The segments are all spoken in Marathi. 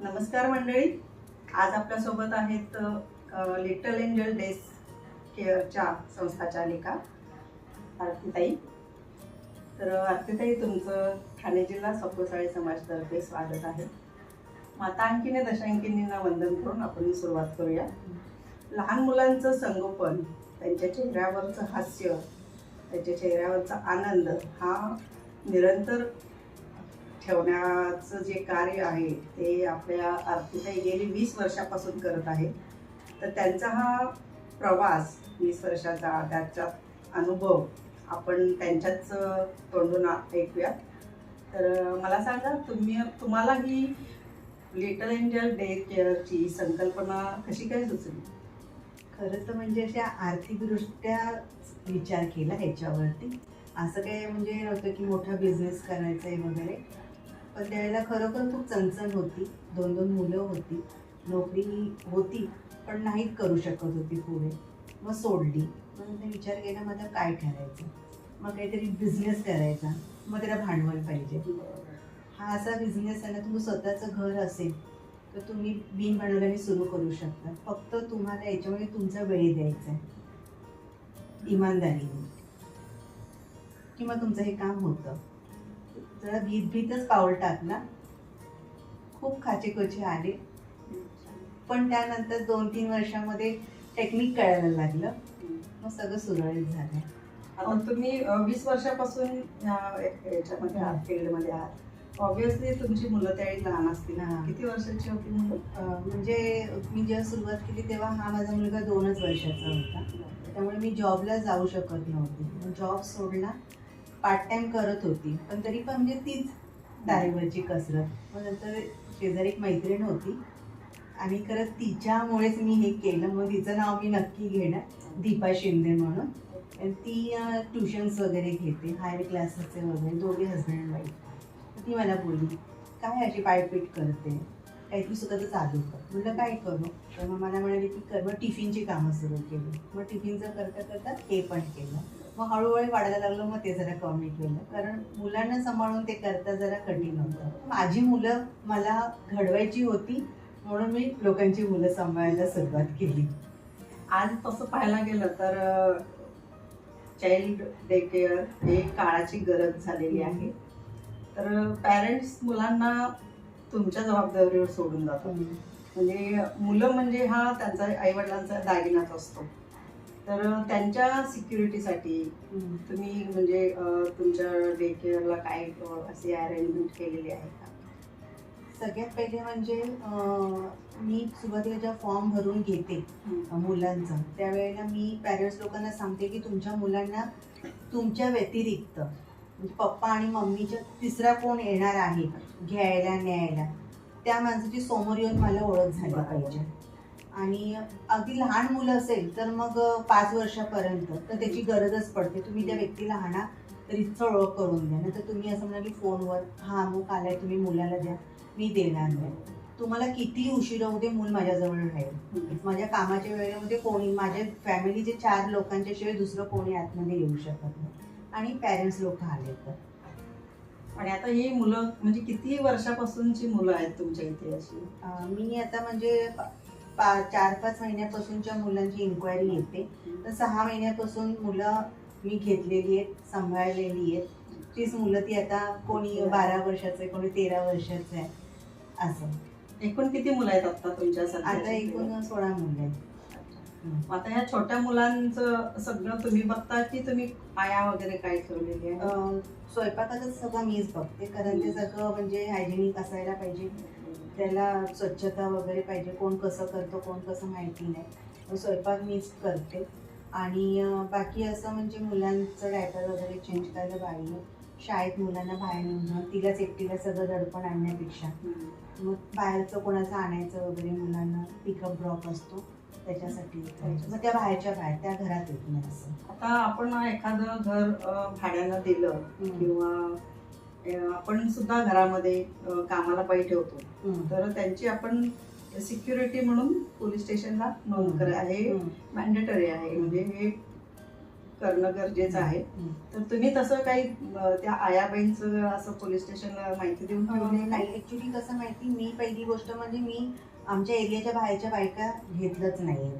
नमस्कार मंडळी. आज आपल्यासोबत आहेत लिटल एंजल डेस केअरच्या संस्थाच्या चालिका आरतीताई. तर आरतीताई तुमचं ठाणे जिल्हा सप्तसाळी समाजतर्फे स्वागत आहे. माता अंकिनी दशांकिनींना वंदन करून आपण सुरुवात करूया. लहान मुलांचं संगोपन त्यांच्या चेहऱ्यावरचं हास्य त्यांच्या चेहऱ्यावरचा आनंद हा निरंतर ठेवण्याचं जे कार्य आहे ते आपल्या आरतीताई गेली वीस वर्षापासून करत आहे. तर त्यांचा हा प्रवास वीस वर्षाचा त्याचा अनुभव आपण त्यांच्याच तोंडून ऐकूया तर मला सांगा तुम्ही तुम्हाला ही लिटल एंजल डे केअरची संकल्पना कशी काय सुचली? खरं तर म्हणजे अशा आर्थिकदृष्ट्या विचार केला ह्याच्यावरती. असं काही म्हणजे नव्हतं की मोठा बिझनेस करायचा आहे वगैरे. पण त्यावेळेला खरोखर खूप चणचण होती. दोन दोन मुलं होती. नोकरी होती पण नाहीच करू शकत होती पुढे. मग सोडली. मग विचार केला मग आता काय करायचं? मग काहीतरी बिझनेस करायचा. मग त्याला भांडवल पाहिजे. हा असा बिझनेस आहे ना तुमचं स्वतःचं घर असेल तर तुम्ही बिन बनवल्याने सुरू करू शकता. फक्त तुम्हाला याच्यामध्ये तुमचा वेळ द्यायचा आहे. इमानदारीने. किंवा तुमचं हे काम होतं. जरा भीत भीतच पाऊल टाकला खूप खाचेकोचे आले. पण त्यानंतर दोन तीन वर्षामध्ये टेक्निक कळायला लागलं. मग सगळं सुरळीत झालं आता तुम्ही वीस वर्षापासून याच्यामध्ये आहात फील्डमध्ये आहात. ऑब्विसली तुमची मुलं त्यावेळी लहान असतील. किती वर्षाची होती मुलं? म्हणजे मी जेव्हा सुरुवात केली तेव्हा हा माझा मुलगा दोनच वर्षाचा होता. त्यामुळे मी जॉबला जाऊ शकत नव्हती. जॉब सोडला. पार्ट टाइम करत होती पण तरी पण म्हणजे तीच तारेवरची कसरत. मग नंतर शेजारी एक मैत्रीण होती आणि खरं तिच्यामुळेच मी हे केलं. मग तिचं नाव मी नक्की घेणार दीपा शिंदे म्हणून. आणि ती ट्युशन्स वगैरे घेते हायर क्लासेसचे वगैरे दोघे हजबंड अँड वाईफ ती मला बोलली काय अशी पायपीट करते? काहीतरी स्वतःचं चालू कर. म्हटलं काय करू? तर मग मला म्हणाली की कर. मग टिफिनची कामं सुरू केली. मग टिफिनचं करता करता हे पण केलं. मग हळूहळू वाढायला लागलं मग ते जरा कमी केलं. कारण मुलांना सांभाळून ते करता जरा कठीण होतं. माझी मुलं मला घडवायची होती म्हणून मी लोकांची मुलं सांभाळायला सुरुवात केली. आज तसं पाहायला गेलं तर चाइल्ड डे केअर हे काळाची गरज झालेली आहे. तर पॅरेंट्स मुलांना तुमच्या जबाबदारीवर सोडून जातात. म्हणजे मुलं म्हणजे हा त्यांचा आईवडिलांचा दागिनाच असतो. तर त्यांच्या सिक्युरिटीसाठी तुम्ही म्हणजे तुमच्या डे केअरला काय असे अरेंजमेंट केलेली आहे का? सगळ्यात पहिले म्हणजे मी सुरुवातीला जेव्हा फॉर्म भरून घेते मुलांचा त्यावेळेला मी पॅरेंट्स लोकांना सांगते की तुमच्या मुलांना तुमच्या व्यतिरिक्त म्हणजे पप्पा आणि मम्मीच्या तिसरा कोण येणार आहे घ्यायला न्यायला त्या माणसाची समोर येऊन मला ओळख झाली पाहिजे. आणि अगदी लहान मुलं असेल तर मग पाच वर्षापर्यंत तर त्याची गरजच पडते. तुम्ही त्या व्यक्तीला आणा रितसर ओळख करून द्या नाही तर तुम्ही असं म्हणाल की फोनवर हा अमुक आलाय तुम्ही मुलाला द्या मी देणार नाही. तुम्हाला किती उशीर दे मूल माझ्याजवळ राहील. माझ्या कामाच्या वेळेमध्ये कोणी माझ्या फॅमिलीचे चार लोकांच्या शिवाय दुसरं कोणी आतमध्ये येऊ शकत नाही. आणि पॅरेंट्स लोक आले तर. आणि आता ही मुलं म्हणजे किती वर्षापासूनची मुलं आहेत तुमच्या इथे अशी? मी आता म्हणजे पा- पा चार पाच महिन्यापासूनच्या मुलांची इन्क्वायरी येते. तर सहा महिन्यापासून मुलं मी घेतलेली आहेत सांभाळलेली आहेत. तीच मुलं ती आता कोणी बारा. वर्षाचं आहे कोणी तेरा वर्षाचं आहे असं. एकूण किती मुलं आहेत आता तुमच्या आता? एकूण सोळा मुलं आहेत. आता ह्या छोट्या मुलांचं सगळं तुम्ही बघता की तुम्ही आया वगैरे काय ठेवलेली आहे स्वयंपाकाचं सगळं मीच बघते कारण ते सगळं म्हणजे हायजेनिक असायला पाहिजे. त्याला स्वच्छता वगैरे पाहिजे कोण कसं करतो कोण कसं माहिती नाही मग स्वयंपाक मीच करते आणि बाकी असं म्हणजे मुलांचं डायपर वगैरे चेंज करायला आहे. शाळेत मुलांना बाहेर नेणं तिलाच एकटीला सगळं दडपण आणण्यापेक्षा. मग बाहेरचं कोणाचं आणायचं वगैरे मुलांना पिकअप ड्रॉप असतो त्याच्यासाठी मग त्या बाहेरच्या बाहेर त्या घरात येत नाही असं आता आपण एखादं घर भाड्यानं दिलं. किंवा आपण सुद्धा घरामध्ये कामाला बाई ठेवतो. तर त्यांची आपण सिक्युरिटी म्हणून पोलीस स्टेशनला नोंद करा. हे. मॅन्डेटरी आहे. म्हणजे हे करणं गरजेचं आहे. तर तुम्ही तसं काही त्या आयाबाईंचं असं पोलीस स्टेशनला माहिती देऊन ठेवली नाही? नाही. ऍक्च्युली कसं माहिती मी पहिली गोष्ट म्हणजे मी आमच्या एरियाच्या बाहेरच्या बायका घेतलंच नाही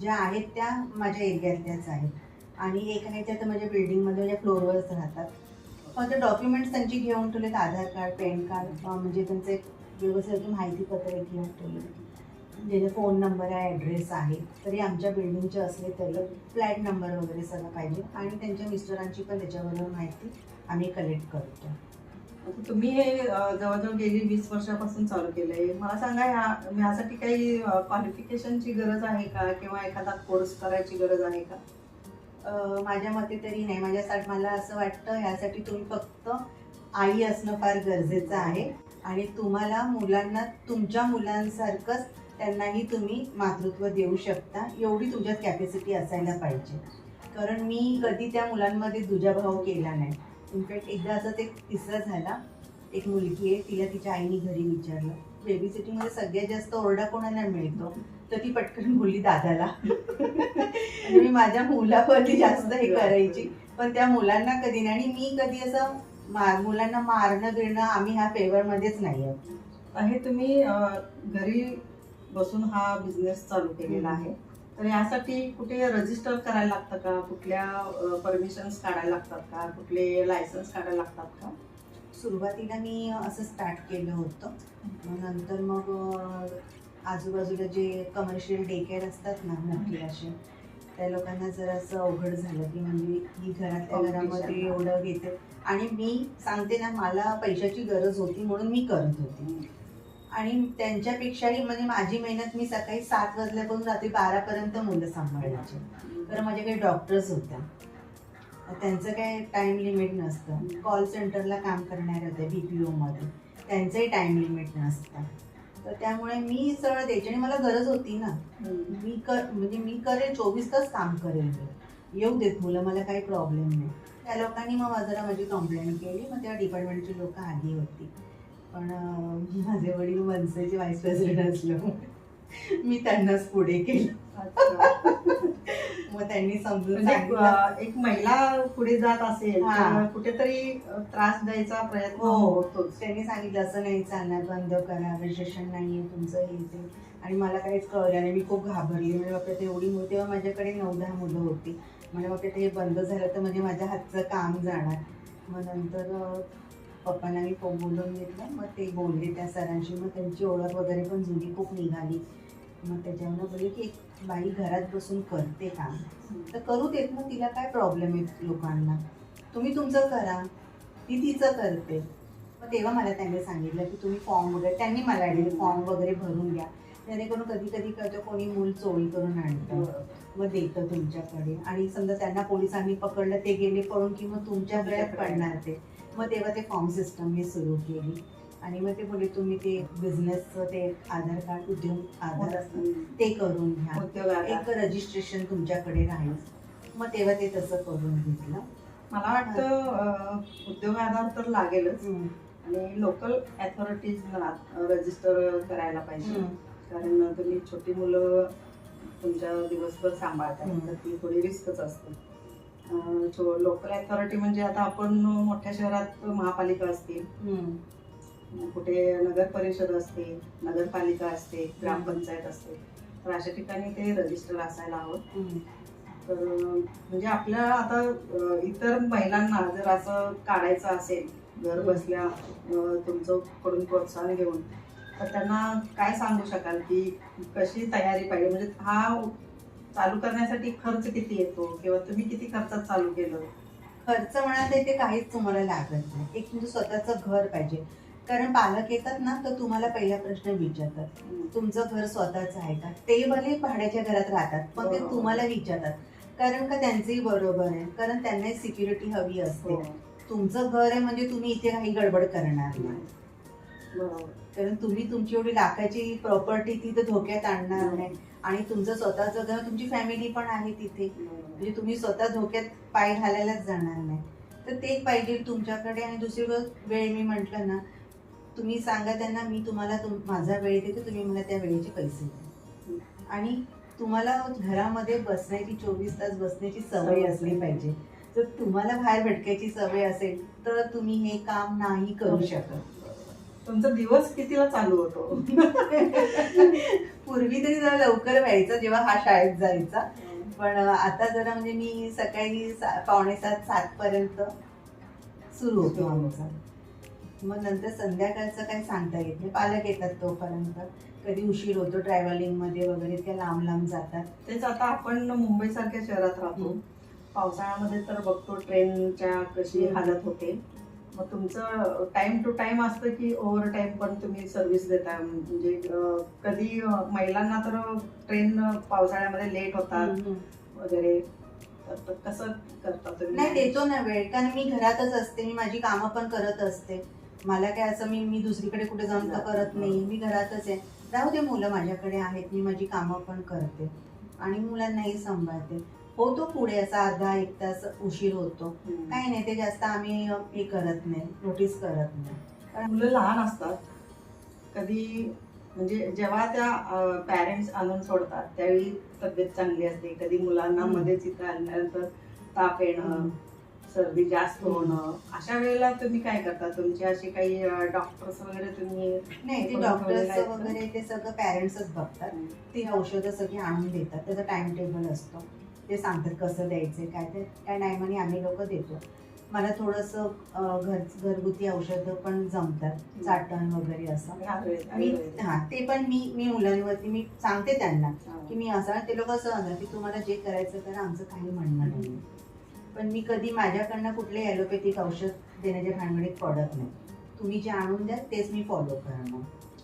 ज्या आहेत त्या माझ्या एरियातल्याच आहेत. आणि एक आहे त्या तर माझ्या बिल्डिंगमध्ये माझ्या फ्लोअरवरच राहतात. फक्त डॉक्युमेंट्स त्यांची घेऊन ठेवलेत आधार कार्ड पॅन कार्ड म्हणजे त्यांचे एक व्यवस्थित माहिती पत्र घेऊन ठेवले ज्याचे फोन नंबर आहे ॲड्रेस आहे तरी आमच्या बिल्डिंगचे असले तरी फ्लॅट नंबर वगैरे सगळं पाहिजे. आणि त्यांच्या मिस्टरांची पण त्याच्याबरोबर माहिती आम्ही कलेक्ट करतो. तुम्ही हे जवळजवळ गेली वीस वर्षापासून चालू केलं आहे मला सांगा ह्या ह्यासाठी काही क्वालिफिकेशनची गरज आहे का? किंवा एखादा कोर्स करायची गरज आहे का? माझ्या मते तरी नाही. माझ्यासाठी मला असं वाटतं ह्यासाठी तुम्ही फक्त आई असणं फार गरजेचं आहे. आणि तुम्हाला मुलांना तुमच्या मुलांसारखंच त्यांनाही तुम्ही मातृत्व देऊ शकता. एवढी तुमच्यात कॅपॅसिटी असायला पाहिजे. कारण मी कधी त्या मुलांमध्ये दुजाभाव केला नाही. इनफॅक्ट एकदा असंच एक किस्सा झाला. एक मुलगी आहे तिला तिच्या आईने घरी विचारलं. बेबी सिटीमध्ये सगळ्यात जास्त ओरडा कोणाला मिळतो? तर ती पटकन बोलली दादाला. मी माझ्या मुलावरती जास्त हे करायची. पण त्या मुलांना कधी नाही आणि मी कधी असं मा- मुलांना मारणं बिरणं आम्ही ह्या फेवरमध्येच नाही आहोत. हे तुम्ही घरी बसून हा बिझनेस चालू केलेला आहे. तर यासाठी कुठे रजिस्टर करायला लागतं का? कुठल्या परमिशन्स काढायला लागतात का? कुठले लायसन्स काढायला लागतात का? सुरुवातीला मी असं स्टार्ट केलं होतं. नंतर मग आजूबाजूला जे कमर्शियल डे केअर असतात ना मोठी असे त्या लोकांना जरासं अवघड झालं की म्हणजे ही घरातल्या. घरामध्ये एवढं घेते. आणि मी सांगते ना मला पैशाची गरज होती म्हणून मी करत होती. आणि त्यांच्यापेक्षाही म्हणजे माझी मेहनत मी सकाळी सात वाजल्यापासून रात्री बारापर्यंत मुलं सांभाळायची. तर माझ्याकडे डॉक्टर्स होत्या. त्यांचं काय टाइम लिमिट नसतं. कॉल सेंटरला काम करणाऱ्या होत्या बी पी ओमध्ये त्यांचंही टाइम लिमिट नसतं. तर त्यामुळे मी सगळं द्यायचे. आणि मला गरज होती ना मी कर म्हणजे मी करेल चोवीस तास काम करेल येऊ देत मुलं मला काही प्रॉब्लेम नाही. त्या लोकांनी मग जरा माझी कंप्लेंट केली. मग त्या डिपार्टमेंटची लोक आली होती. पण माझे वडील मनसेचे व्हाईस प्रेसिडेंट असल्यामुळे. मी त्यांनाच पुढे केलं. मग त्यांनी समजून म्हणजे सांगितलं. एक महिला पुढे जात असेल. तर कुठेतरी त्रास द्यायचा प्रयत्न हो. होतोच. त्यांनी सांगितलं असं नाही चालणार बंद करा रजिस्ट्रेशन नाही आहे तुमचं हे ते. आणि मला काहीच कळलं नाही. मी खूप घाबरली. म्हणजे बापरे ते एवढी मुलं तेव्हा माझ्याकडे नऊ दहा मुलं होती. म्हणजे बापरे ते बंद झालं तर म्हणजे माझ्या हातचं काम जाणार. मग नंतर पप्पांना मी फोन घेतलं. मग ते बोलले त्या सरांशी. मग त्यांची ओळख वगैरे पण जुनी खूप निघाली. मग त्याच्यावरनं बोलले की एक बाई घरात बसून करते काम. तर करू देत मग तिला काय प्रॉब्लेम आहे लोकांना? तुम्ही तुमचं करा. ती तिचं करते. मग तेव्हा मला त्यांनी सांगितलं की तुम्ही फॉर्म वगैरे त्यांनी मला ॲडली फॉर्म वगैरे भरून घ्या. जेणेकरून कधी कधी करतो कोणी मूल चोरी करून आणतं. मग देतं तुमच्याकडे. आणि समजा त्यांना पोलिसांनी पकडलं ते गेले पळून की मग तुमच्या गळ्यात पडणार ते. मग तेव्हा ते फॉर्म सिस्टम मी सुरू केली. आणि मग ते बोलले तुम्ही ते बिझनेसचं ते आधार कार्ड उद्योग आधार ते करून घ्या. एक रजिस्ट्रेशन तुमच्याकडे राहील. मग तेव्हा ते तसं करून घेतलं. मला वाटतं उद्योग आधार तर लागेलच. आणि लोकल अथॉरिटीजना रजिस्टर करायला पाहिजे. कारण तुम्ही छोटी मुलं तुमच्या दिवसभर सांभाळताय. तर ती थोडी रिस्कच असते. लोकल अथॉरिटी म्हणजे आता आपण मोठ्या शहरात महापालिका असतील कुठे नगर परिषद असते नगरपालिका असते ग्रामपंचायत असते. तर अशा ठिकाणी ते रजिस्टर असायला हवं. तर म्हणजे आपल्या आता इतर महिलांना जर असं काढायचं असेल घर बसल्या तुमचं कडून प्रोत्साहन घेऊन तर त्यांना काय सांगू शकाल की कशी तयारी पाहिजे? म्हणजे हा चालू करण्यासाठी खर्च किती येतो? किंवा तुम्ही किती खर्चात चालू केलं? खर्च म्हणाल तर इथे काहीच तुम्हाला लागत नाही. एक तुमचं स्वतःचं घर पाहिजे. कारण पालक येतात ना तर तुम्हाला पहिला प्रश्न विचारतात. तुमचं घर स्वतःचं आहे का? ते भले भाड्याच्या घरात राहतात पण ते. तुम्हाला विचारतात. कारण का त्यांचंही बरोबर आहे. कारण त्यांना सिक्युरिटी हवी असते. हो. तुमचं घर आहे म्हणजे तुम्ही इथे काही गडबड करणार नाही. बरोबर कारण तुम्ही तुमची एवढी लाखाची प्रॉपर्टी तिथे धोक्यात आणणार नाही. आणि तुमचं स्वतःचं घर तुमची फॅमिली पण आहे तिथे म्हणजे तुम्ही स्वतः धोक्यात पाय घालायलाच जाणार नाही. तर ते पाहिजे तुमच्याकडे. आणि दुसरी गोष्ट वेळ मी म्हटलं ना तुम्ही सांगा त्यांना मी तुम्हाला तुम माझा वेळ देते तुम्ही मला त्या वेळेचे पैसे द्या. आणि तुम्हाला घरामध्ये बसण्याची चोवीस तास बसण्याची सवय. असली पाहिजे. जर तुम्हाला बाहेर भटकायची सवय असेल तर तुम्ही हे काम नाही करू शकत. तुमचा दिवस कितीला चालू होतो? पूर्वी तरी जरा लवकर व्हायचं जेव्हा हा शाळेत जायचा. पण आता जरा म्हणजे मी सकाळी पावणे सात सात पर्यंत सुरू होतो. आमचा मग नंतर संध्याकाळचं काही सांगता येत नाही. पालक येतात तोपर्यंत. कधी उशीर होतो ट्रॅव्हलिंगमध्ये वगैरे इतक्या लांब लांब जातात. तेच आता आपण मुंबई सारख्या शहरात राहतो. पावसाळ्यामध्ये तर बघतो ट्रेनच्या कशी. हालत होते. मग तुमचं टाइम टू टाइम असतं की ओव्हर टाइम पण तुम्ही सर्व्हिस देता? म्हणजे कधी महिलांना तर ट्रेन पावसाळ्यामध्ये लेट होतात वगैरे. कसं करता तुम्ही? नाही देतो ना वेळ. कारण मी घरातच असते. मी माझी कामं पण करत असते. मला काय असं मी मी दुसरीकडे कुठे जाऊन तर करत नाही. मी घरातच आहे. राहू दे मुलं माझ्याकडे आहेत. मी माझी कामं पण करते. आणि मुलांनाही सांभाळते. होतो पुढे असा अर्धा एक तास उशीर होतो. काही नाही ते जास्त आम्ही हे करत नाही नोटीस करत नाही. कारण मुलं लहान असतात. कधी म्हणजे जेव्हा त्या पॅरेंट्स आणून सोडतात त्यावेळी तब्येत चांगली असते. कधी मुलांना. मध्येच इथं आल्यानंतर ताप येणं सर्दी जास्त होणं. अशा वेळेला तुम्ही काय करता? तुमचे असे काही डॉक्टर्स वगैरे तुम्ही नाही ते डॉक्टर्स? वगैरे ते सगळं पॅरेंट्सच बघतात. ते औषधं सगळी आणून देतात. त्याचा टाइम टेबल असतो. ते सांगतात कसं द्यायचं काय ते. त्या टायमाने आम्ही लोक देतो. मला थोडंसं घर घरगुती औषधं पण जमतात चाटण वगैरे असं. मी. हा ते पण मी मी मुलांवरती मी सांगते त्यांना. की मी असं ते लोक असं म्हणतात की तुम्हाला जे करायचं करा आमचं काही म्हणणं नाही. पण मी कधी माझ्याकडनं कुठले ॲलोपॅथिक औषध देण्याच्या भानगडीत पडत नाही. तुम्ही जे आणून द्या तेच मी फॉलो करणार.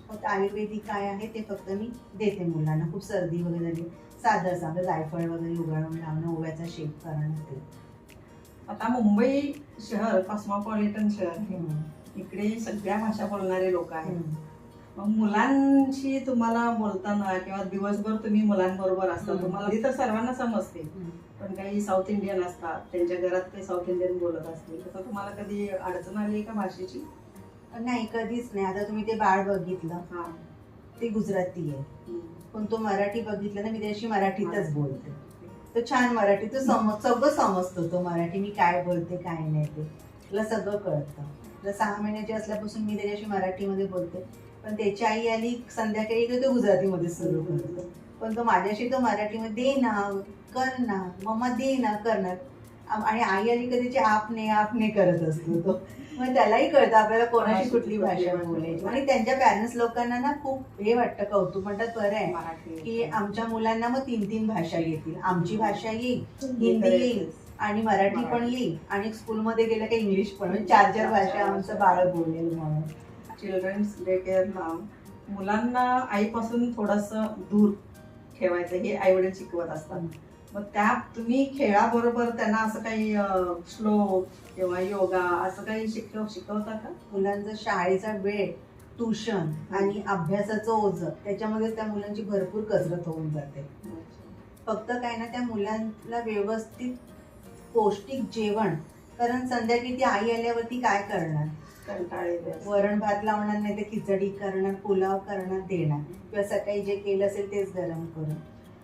फक्त आयुर्वेदिक काय आहे ते फक्त मी देते मुलांना. खूप सर्दी वगैरे झाली. साधं आपलं जायफळ वगैरे उगाळून लावणं ओव्याचा शेक करणं ते आता मुंबई शहर कॉस्मोपॉलिटन शहर. इकडे सगळ्या भाषा बोलणारे लोक आहेत. मग मुलांशी तुम्हाला बोलताना किंवा दिवसभर तुम्ही मुलांबरोबर असता. तुम्हाला ती तर सर्वांना समजते. पण काही साऊथ इंडियन असतात त्यांच्या घरात ते साऊथ इंडियन बोलत असतील तसं तुम्हाला कधी अडचण आली आहे का भाषेची नाही कधीच नाही आता तुम्ही ते बाळ बघितलं हा ते गुजराती आहे. पण तो मराठी बघितला ना मी त्याशी मराठीतच बोलते. तो छान मराठी तो समज सगळं समजतो तो मराठी मी काय बोलते काय नाही ते. तुला सगळं कळतं. तुला सहा महिन्याची असल्यापासून मी त्याच्याशी मराठीमध्ये बोलते. पण त्याची आई आली संध्याकाळी तो गुजरातीमध्ये सुरू करतो. पण तो माझ्याशी तो मराठीमध्ये दे ना कर ना मम्मा दे ना करणार आणि आई आली कधीची आपने आपने करत असतो तो. मग त्यालाही कळतं आपल्याला कोणाशी कुठली भाषा बोलायची. आणि त्यांच्या पॅरेंट्स लोकांना ना खूप हे वाटतं कौतुक म्हणतात बरं आहे की आमच्या मुलांना मग तीन तीन भाषा येतील. आमची भाषा येईल हिंदी येईल आणि मराठी पण येईल आणि स्कूलमध्ये गेलं की इंग्लिश पण चार चार भाषा आमचं बाळ बोलेल म्हणून. चिल्ड्रन्स डे केअरला मुलांना आईपासून थोडस दूर ठेवायचं हे आई वडील शिकवत असतात. मग त्या तुम्ही खेळाबरोबर त्यांना असं काही श्लोक किंवा योगा असं काही शिकव शिकवता का? मुलांचा शाळेचा वेळ ट्युशन आणि अभ्यासाचं ओझं त्याच्यामध्ये त्या मुलांची भरपूर कसरत होऊन जाते. फक्त काय ना त्या मुलांना व्यवस्थित पौष्टिक जेवण कारण संध्याकाळी ती आई आल्यावरती काय करणार? वरण भात लावणार नाही तर खिचडी करणार पुलाव करणार देणार. किंवा सकाळी जे केलं असेल तेच गरम करून.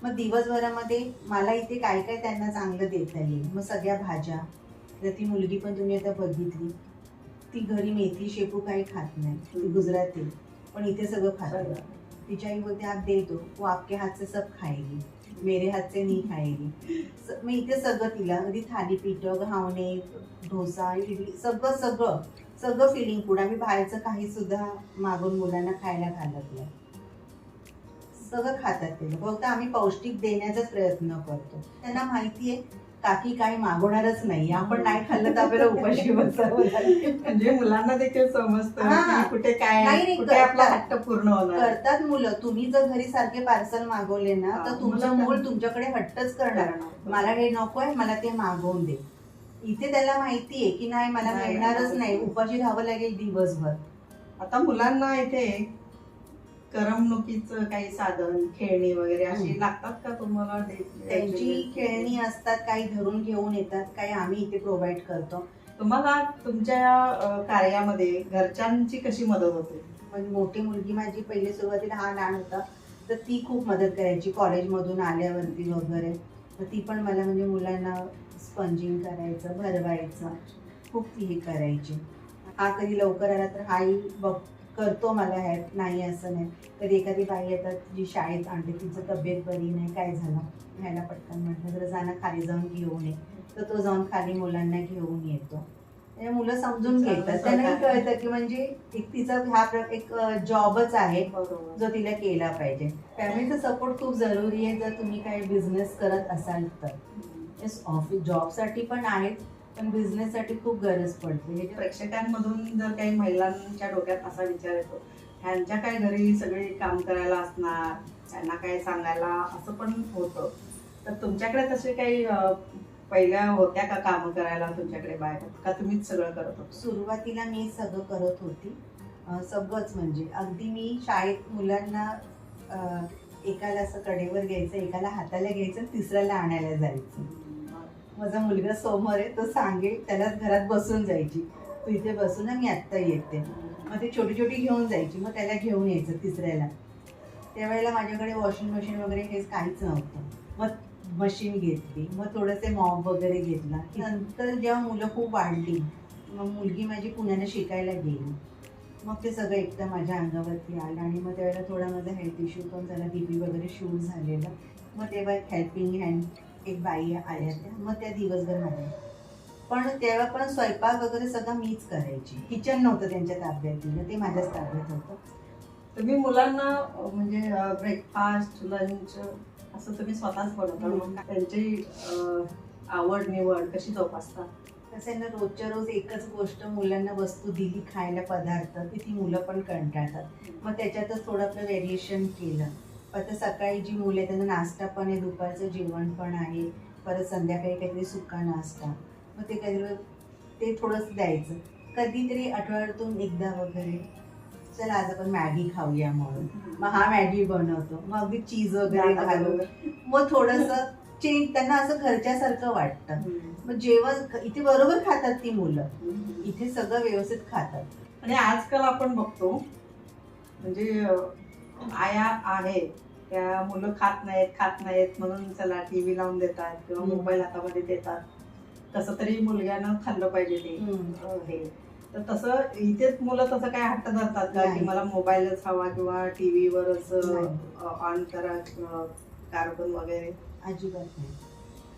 मग दिवसभरामध्ये मला इथे काय काय त्यांना चांगलं देता येईल? मग सगळ्या भाज्या. तर ती मुलगी पण तुम्ही आता बघितली. ती घरी मेथी शेपू काही खात नाही. ती गुजराती. पण इथे सगळं खाते तिची आई बोलते आप दे दो वो आपके हात से सब खाएगी. मेरे हात से नहीं खाएगी. मग इथे सगळं तिला अगदी थालीपीठ घावणे डोसा इडली सगळं सगळं. सगळं फिलिंग फूड आम्ही बाहेरचं काही सुद्धा मागून मुलांना खायला घालत नाही. सगळं खातात ते लोक फक्त आम्ही पौष्टिक देण्याचाच प्रयत्न करतो. त्यांना माहिती आहे काकी काही मागवणारच नाही. आपण नाही खाल्लं तर आपल्याला उपाशी बसावं. म्हणजे मुलांना देखील समजतं कुठे काय नाही, कुठे आपला. हट्ट पूर्ण होणार. करतात मुलं. तुम्ही जर घरी सारखे पार्सल मागवले ना तर तुमचं मुलं तुमच्याकडे हट्टच करणार. मला हे नको आहे मला ते मागवून दे. इथे त्याला माहिती आहे की नाही मला मिळणारच नाही. नाही. उपाशी राहावं लागेल दिवसभर. आता मुलांना इथे करमणुकीचं काही साधन खेळणी वगैरे अशी. लागतात का तुम्हाला? त्यांची खेळणी असतात काही घरून घेऊन येतात काही आम्ही इथे प्रोव्हाइड करतो. तुम्हाला तुमच्या कार्यामध्ये घरच्यांची कशी मदत होते? म्हणजे मोठी मुलगी माझी पहिले सुरुवातीला हा लहान होता तर ती खूप मदत करायची कॉलेजमधून आल्यावरती वगैरे. तर ती पण मला म्हणजे मुलांना स्पंजिंग करायचं भरवायचं खूप ती हे करायची. हा कधी लवकर आला तर हाही बघ करतो मला हेल्प नाही असं नाही. कधी एखादी बाई येतात जी शाळेत आणते तिचं तब्येत बरी नाही काय झालं? ह्याला पटकन म्हटलं तर जाणं खाली जाऊन घेऊन ये. तर तो जाऊन खाली मुलांना घेऊन येतो. मुलं समजून घेतात. सहकार्य. कळतं की म्हणजे एक तिचा हा एक जॉबच आहे जो तिला केला पाहिजे. फॅमिलीचा सपोर्ट खूप जरुरी आहे. जर तुम्ही काही बिझनेस करत असाल तर. ऑफिस जॉबसाठी पण आहेत. पण बिझनेससाठी खूप गरज पडते. हे जे- प्रेक्षकांमधून जर काही महिलांच्या डोक्यात असा विचार येतो ह्यांच्या काय घरी सगळे काम करायला असणार? त्यांना काय सांगायला? असं पण होतं. तर तुमच्याकडे तसे काही पहिल्या होत्या का कामं करायला तुमच्याकडे बाहेर? का तुम्हीच सगळं करत होतो? सुरुवातीला मी सगळं करत होती. सगळंच म्हणजे. अगदी मी शाळेत मुलांना एकाला असं कडेवर घ्यायचं एकाला हाताला घ्यायचं तिसऱ्याला आणायला जायचं. माझा मुलगा समोर आहे तो सांगेल त्याला घरात बसून जायची. तू इथे बसून मी आत्ता येते. मग ती छोटी छोटी घेऊन जायची मग त्याला घेऊन यायचं तिसऱ्याला. त्यावेळेला माझ्याकडे वॉशिंग मशीन वगैरे हे काहीच नव्हतं. मग मशीन घेतली मग थोडंसे मॉब वगैरे घेतला. नंतर जेव्हा मुलं खूप वाढली मग मुलगी माझी पुण्याला शिकायला गेली. मग ते सगळं एकदा माझ्या अंगावरती आलं आणि मग त्यावेळेला थोडा माझा हेल्थ इश्यू पण झाला बी पी वगैरे शूट झालेला. मग तेव्हा एक हेल्पिंग हँड एक बाई आल्या त्या मग त्या दिवसभर माझ्या पण तेव्हा पण स्वयंपाक वगैरे सगळं मीच करायची. किचन नव्हतं त्यांच्या ताब्यात दिलं ते माझ्याच ताब्यात होतं. तुम्ही मुलांना म्हणजे ब्रेकफास्ट लंच असं तुम्ही स्वतःच बनवता. मग त्यांची आवड निवड कशी जोपासता कसं आहे ना रोजच्या रोज एकच गोष्ट मुलांना वस्तू दिली खायला पदार्थ की ती मुलं पण कंटाळतात. मग त्याच्यातच थोडं आपलं व्हेरिएशन केलं. आता सकाळी जी मुलं आहेत त्यांना नाश्ता पण आहे दुपारचं जेवण पण आहे. परत संध्याकाळी काहीतरी सुका नाश्ता. मग ते कधी ते थोडंसं द्यायचं. कधीतरी आठवड्यातून एकदा वगैरे. चल आज आपण मॅगी खाऊया म्हणून. मग हा मॅगी बनवतो. मग अगदी चीज वगैरे घालून. मग थोडंसं चेंज त्यांना असं घरच्यासारखं वाटतं. मग जेवण इथे बरोबर खातात ती मुलं. इथे सगळं व्यवस्थित खातात. आणि आजकाल आपण बघतो म्हणजे आया आहेत त्या मुलं खात नाहीत खात नाहीत म्हणून चला टीव्ही लावून देतात किंवा. मोबाईल हातामध्ये देतात. कसं तरी मुलग्यानं खाल्लं पाहिजे ते. हे. तर तसं इथेच मुलं तसं काय हट्ट धरतात का की. मला मोबाईलच हवा किंवा टीव्हीवरच नाही. ऑन करा कार्टून वगैरे? अजिबात नाही.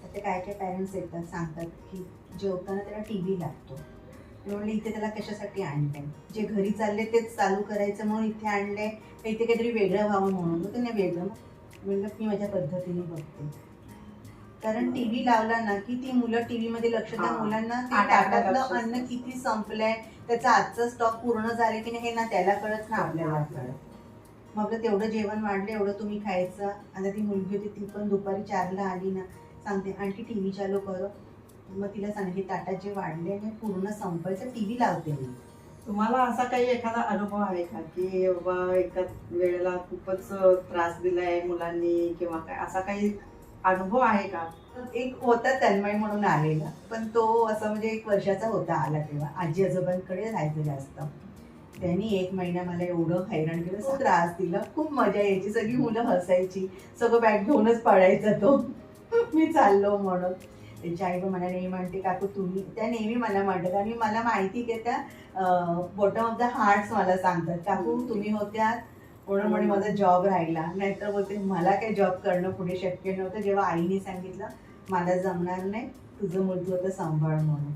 आता काय काय पॅरेंट्स येतात सांगतात की जेवताना त्याला टी व्ही लागतो म्हणलं इथे त्याला कशासाठी आणलंय? जे घरी चालले तेच चालू करायचं म्हणून इथे आणलंय. का इथे काहीतरी वेगळं व्हावं म्हणून. मग ते नाही वेगळं म्हणलं मी माझ्या पद्धतीने बघते. कारण टी व्ही लावला ना की ती मुलं टी व्ही मध्ये लक्ष हा. मुलांना ते ताटातलं अन्न. किती संपलंय त्याचा आजचा स्टॉक पूर्ण झाले की नाही हे ना त्याला कळत ना आपल्याला. कळत मग आपलं तेवढं जेवण वाढलं एवढं तुम्ही खायचं. आता ती मुलगी होती ती पण दुपारी चारला आली ना. सांगते आणखी टी व्ही चालू कर. मग तिला सांगितले ताटात जे वाढले आणि पूर्ण संपायचं टी व्ही लावते मी. तुम्हाला असा काही एखादा अनुभव आहे का की बाबा एका वेळेला खूपच त्रास दिलाय मुलांनी किंवा काय? असा काही अनुभव आहे का? एक होता तन्मय म्हणून आलेला. पण तो असा म्हणजे एक वर्षाचा होता आला तेव्हा. आजी आजोबांकडे राहायचं जास्त. त्यांनी एक महिना मला एवढं हैराण केलं. खूप त्रास दिला. खूप मजा यायची. सगळी मुलं हसायची. सगळं बॅग घेऊनच पडायचा तो. मी चाललो म्हणून. त्यांची आई पण मला नेहमी म्हणते काकू तुम्ही त्या नेहमी मला म्हणतात आणि मला माहिती की त्या बॉटम ऑफ द हार्ट्स मला सांगतात काकू तुम्ही होत्या म्हणून म्हणे माझा जॉब राहिला? नाहीतर बोलते मला काही जॉब करणं पुढे शक्य नव्हतं जेव्हा आईने सांगितलं मला जमणार नाही तुझं मूल तू आता सांभाळ म्हणून.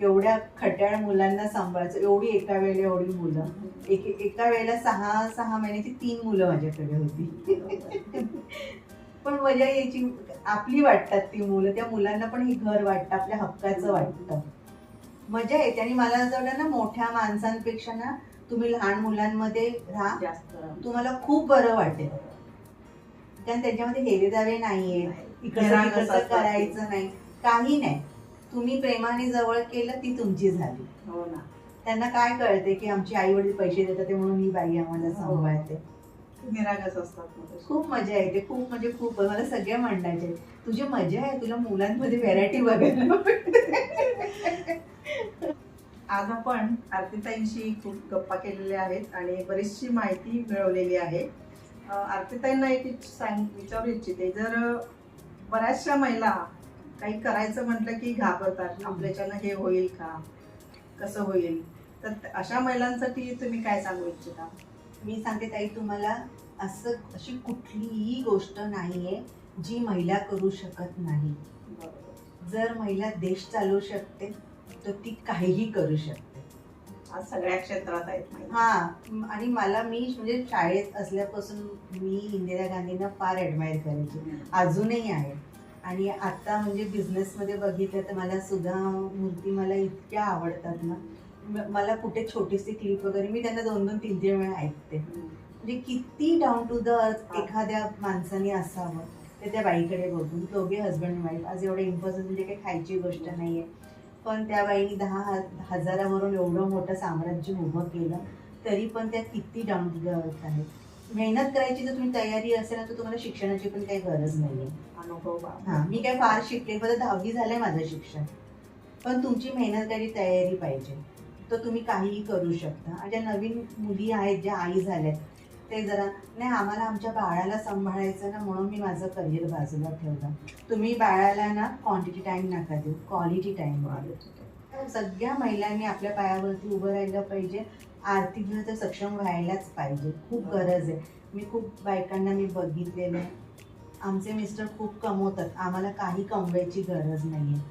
एवढ्या खट्याळ मुलांना सांभाळायचं एवढी एका वेळेला एवढी मुलं. एक एका वेळेला सहा सहा महिन्याची तीन मुलं माझ्याकडे होती. पण मजा यायची. आपली वाटतात ती मुलं. त्या मुलांना पण हे घर वाटतं आपल्या हक्काचं वाटतं. मजा येते. आणि मला असं वाटतं ना मोठ्या माणसांपेक्षा ना तुम्ही लहान मुलांमध्ये राहा. जास्त तुम्हाला खूप बरं वाटेल. कारण त्याच्यामध्ये हेवे दावे नाहीये ते. करायचं नाही. काही नाही. तुम्ही प्रेमाने जवळ केलं ती तुमची झाली. हो ना. त्यांना काय कळते की आमची आई वडील पैसे देतात ते म्हणून ही बाई आम्हाला हो. सांभाळते. निरागस असतात. खूप मजा येते खूप म्हणजे खूप. मला सगळे म्हणण्याचे तुझी मजा आहे तुला मुलांमध्ये व्हेरायटी बघायला भेटते." आज आपण आरतीताईंशी खूप गप्पा केलेल्या आहेत आणि बरीचशी माहिती मिळवलेली आहे. आरतीताईंना एक सांग विचारू इच्छिते. जर बऱ्याचशा महिला काही करायचं म्हटलं की घाबरतात. आपल्याच्यानं हे होईल का? कसं होईल? तर अशा महिलांसाठी तुम्ही काय सांगू इच्छिता? मी सांगते ताई तुम्हाला असं अशी कुठलीही गोष्ट नाहीये जी महिला करू शकत नाही. जर महिला देश चालवू शकते तर ती काहीही करू शकते. आज सगळ्या क्षेत्रात आहेत हा आणि मला मी म्हणजे शाळेत असल्यापासून मी इंदिरा गांधींना फार ॲडमायर करायचे. अजूनही आहे. आणि आता म्हणजे बिझनेसमध्ये बघितलं तर मला सुद्धा मूर्ती मला इतक्या आवडतात ना. मला कुठे छोटीशी क्लिप वगैरे मी त्यांना दोन दोन तीन तीन वेळा ऐकते. म्हणजे किती डाऊन टू द अर्थ. एखाद्या माणसाने असावं ते त्या बाईकडे बघून. दोघे हजबंड वाईफ आज एवढं इम्पॉसिबल म्हणजे काही खायची गोष्ट नाहीये. पण त्या बाईने दहा हजारावरून एवढं मोठं साम्राज्य उभं केलं तरी पण त्या किती डाऊन टू द अर्थ आहेत. मेहनत करायची जर तुम्ही तयारी असेल ना तर तुम्हाला शिक्षणाची पण काही गरज नाहीये. अनुभव हा मी काय फार शिकले फक्त दहावी झालंय माझं शिक्षण. पण तुमची मेहनत काही तयारी पाहिजे. तर तुम्ही काहीही करू शकता. ज्या नवीन मुली आहेत ज्या आई झाल्यात ते जरा नाही आम्हाला आमच्या बाळाला सांभाळायचं ना म्हणून मी माझं करिअर बाजूला ठेवलं. तुम्ही बाळाला ना क्वांटिटी टाईम नका देऊ क्वालिटी टाइम द्या सगळ्या महिलांनी आपल्या पायावरती उभं राहिलं पाहिजे. आर्थिकदृष्ट्या सक्षम व्हायलाच पाहिजे. खूप गरज आहे. मी खूप बायकांना मी बघितलेलं आहे. आमचे मिस्टर खूप कमवतात. आम्हाला काही कमवायची गरज नाही आहे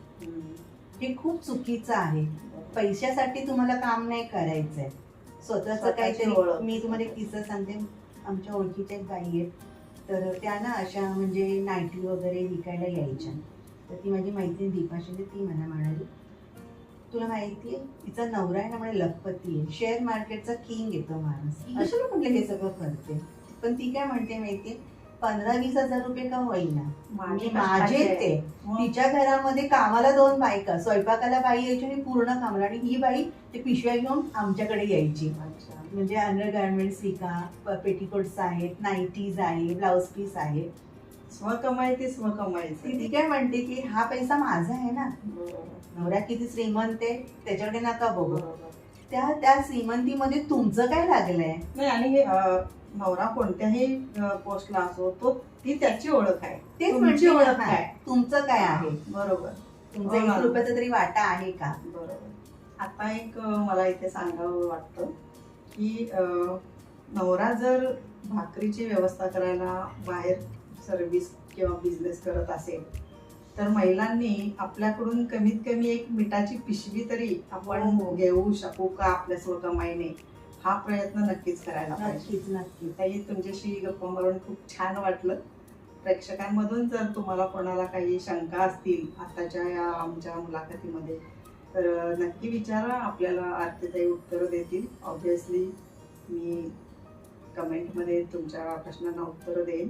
हे खूप चुकीचं आहे. पैशासाठी तुम्हाला काम नाही करायचंय. स्वतःच काहीतरी ओळख. मी तुम्हाला एक किस्सा सांगते. आमच्या ओळखीच्या एक बाई आहेत. तर त्या ना अशा म्हणजे नाईटी वगैरे विकायला यायच्या. तर ती माझी मैत्रीण दीपा शिंदे ती मला म्हणाली तुला माहिती आहे तिचा नवरा आहे ना म्हणे लखपती आहे. शेअर मार्केटचा किंग येतो माणूस. कशाला म्हटलं हे सगळं करते. पण ती काय म्हणते माहितीये पंधरा वीस हजार रुपये का होईना. मी माझे ते. तिच्या घरामध्ये कामाला दोन बायका. स्वयंपाकाला बाई यायची आणि पूर्ण कामाला. आणि ही बाई ते पिशव्या घेऊन आमच्याकडे यायची. म्हणजे अंडर गार्मेंट्स विका पेटिकोट्स आहेत नाईटीज आहे ब्लाउज पीस आहे. स्वकमाई ती ती काय म्हणते की हा पैसा माझा आहे ना. नवरा किती श्रीमंत आहे त्याच्याकडे नका बघू. त्या त्या श्रीमंतीमध्ये तुमचं काय लागलंय? नाही आणि नवरा कोणत्याही पोस्टला असो तो ती त्याची ओळख आहे. तेच तुमची म्हणते ओळख काय? तुमचं काय आहे? बरोबर. तुमचा हो. एक रुपयाचा तरी वाटा आहे का? बरोबर. आता एक मला इथे सांगावं वाटतं की नवरा जर भाकरीची व्यवस्था करायला बाहेर सर्व्हिस किंवा बिझनेस करत असेल तर महिलांनी आपल्याकडून कमीत कमी एक मिठाची पिशवी तरी आपण हो. घेऊ शकू का आपल्या स्वकमाईने हा प्रयत्न नक्कीच करायला पाहिजे. नक्कीच नक्कीच. ताई तुमच्याशी गप्पा मारून खूप छान वाटलं. प्रेक्षकांमधून जर तुम्हाला कोणाला काही शंका असतील आताच्या या आमच्या मुलाखतीमध्ये तर नक्की विचारा आपल्याला आरतीताई उत्तरं देतील. ऑब्विसली मी कमेंटमध्ये तुमच्या प्रश्नांना उत्तरं देईन.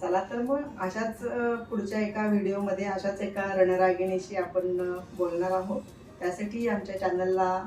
चला तर मग अशाच पुढच्या एका व्हिडिओमध्ये अशाच एका रणरागिणीशी आपण बोलणार आहोत. त्यासाठी आमच्या चॅनलला